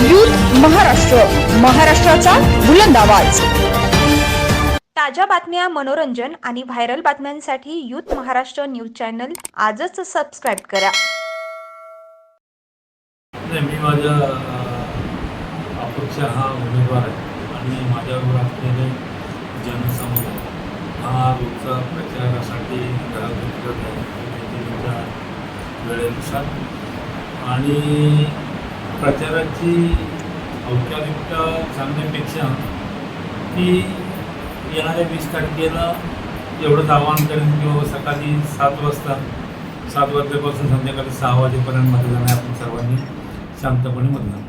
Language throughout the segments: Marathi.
युथ महाराष्ट्र महाराष्ट्राचा बुलंद आवाज. ताज्या बातम्या मनोरंजन आणि व्हायरल बातम्यांसाठी यूथ महाराष्ट्र न्यूज चॅनल आजच सबस्क्राईब करा. मी माझ्या अपक्ष हा उमेदवार आहे आणि माझ्यावर असलेले जनसमुदाय हा रोजचा प्रचारासाठी फिरत आहे. वेळेनुसार. आणि प्रचाराची औपचारिकता सांगण्यापेक्षा की येणाऱ्या वीस तारखेला एवढंच आवाहन करेन की बाबा सकाळी सात वाजता सात वाजल्यापासून संध्याकाळी सहा वाजेपर्यंत मतदान आहे आपण सर्वांनी शांतपणे मतदान.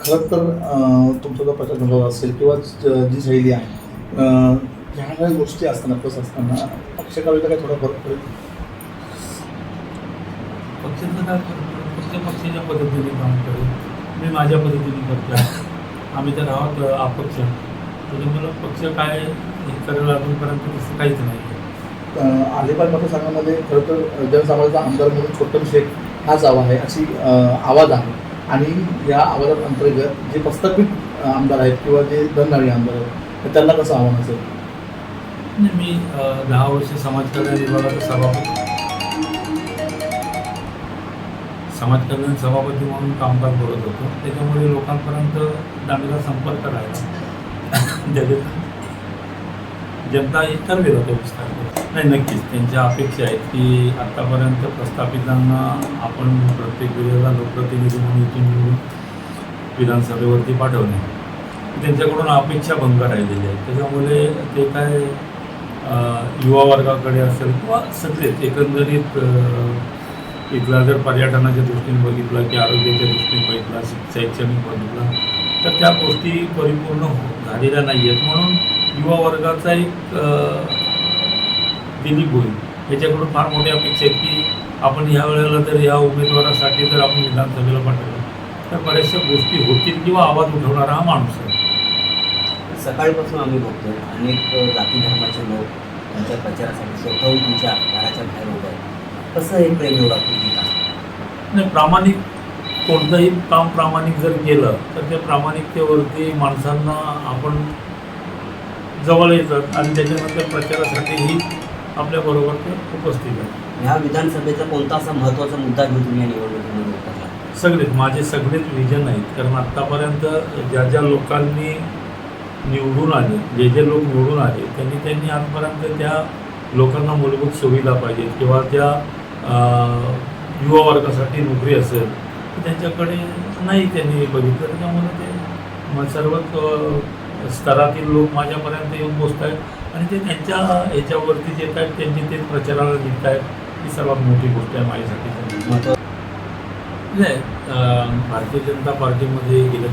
खरं तर तुमचा जो प्रचार अनुभव असेल किंवा ज- शैली आहे ह्या काही गोष्टी असताना प्लस असताना पक्षकाविता काय थोडा फरक पडेल पक्षाचं काय फरक? पक्ष पक्षाच्या पद्धतीने काम करेल मी माझ्या पद्धतीने करतो आम्ही तर आहोत अपक्ष त्याच्यामुळं पक्ष काय हे करेल अजूनपर्यंत तसं काहीच नाही. अलिबाग मतदारसंघामध्ये खरं तर जनसामान्याचा आमदार म्हणून छोटम शेख हाच आवा आहे अशी आवाज आहे. आणि या आवाजात अंतर्गत जे प्रस्थापित आमदार आहेत किंवा जे धननाळी आमदार आहेत त्यांना कसं आव्हान असेल? मी दहा वर्ष समाज कल्याण विभागाचा सभापती. समाज कल्याण सभापती म्हणून कामकाज करत होतो. त्याच्यामुळे लोकांपर्यंत दांडगा संपर्क राहिला. जगत जनता ही ठरवेल होतं विस्तार नाही नक्कीच. त्यांच्या अपेक्षा आहेत की आत्तापर्यंत प्रस्थापितांना आपण प्रत्येक वेळेला लोकप्रतिनिधी म्हणून इथून निवडून विधानसभेवरती पाठवणे त्यांच्याकडून अपेक्षा भंग राहिलेली आहे त्याच्यामुळे ते काय युवा वर्गाकडे असेल किंवा सगळेच एकंदरीत इथला जर पर्यटनाच्या दृष्टीने बघितलं की आरोग्याच्या दृष्टीने बघितला शैक्षणिक बघितलं तर त्या गोष्टी परिपूर्ण हो- झालेल्या नाही आहेत म्हणून युवा वर्गाचा एक दिलीप होईल. याच्याकडून फार मोठी अपेक्षा आहेत की आपण ह्या वेळेला जर या उमेदवारासाठी जर आपण विधानसभेला पाठवलं तर बऱ्याचशा गोष्टी होतील किंवा आवाज उठवणारा हा माणूस आहे. सकाळीपासून आम्ही बघतोय अनेक जाती धर्माचे लोक त्यांच्या प्रचारासाठी स्वतःहून तुमच्या घराच्या बाहेर कसं हे प्रेम एवढा नाही प्रामाणिक कोणतंही काम प्रामाणिक जर केलं तर त्या प्रामाणिकतेवरती माणसांना आपण जवळ येतात आणि त्याच्यानंतर प्रचारासाठीही आपल्याबरोबर ते उपस्थित आहेत. ह्या विधानसभेचा कोणता असा महत्त्वाचा मुद्दा घेऊन तुम्ही या निवडणुकीमध्ये उतरला सगळेच माझे सगळेच विजन आहेत. कारण आत्तापर्यंत ज्या ज्या लोकांनी निवडून आले जे जे लोक निवडून आले त्यांनी त्यांनी आजपर्यंत त्या लोकांना मूलभूत सुविधा पाहिजेत किंवा त्या युवा वर्गासाठी नोकरी असेल तर त्यांच्याकडे नाही त्यांनी बघितलं. त्याच्यामुळे ते मग सर्वच स्तरातील लोक माझ्यापर्यंत येऊन पोचत आहेत आणि ते त्यांच्या ह्याच्यावरती जे काय त्यांनी ते प्रचाराला निघत आहेत ही सर्वात मोठी गोष्ट आहे माझ्यासाठी. नाही भारतीय जनता पार्टीमध्ये गेल्या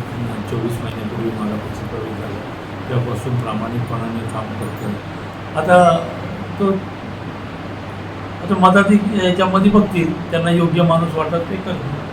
चोवीस महिन्यापूर्वी मला पक्ष प्रवेश झाला. त्यापासून प्रामाणिकपणाने काम करतो आता तो आता मताधिक याच्यामध्ये बघतील त्यांना योग्य माणूस वाटत ते करतील.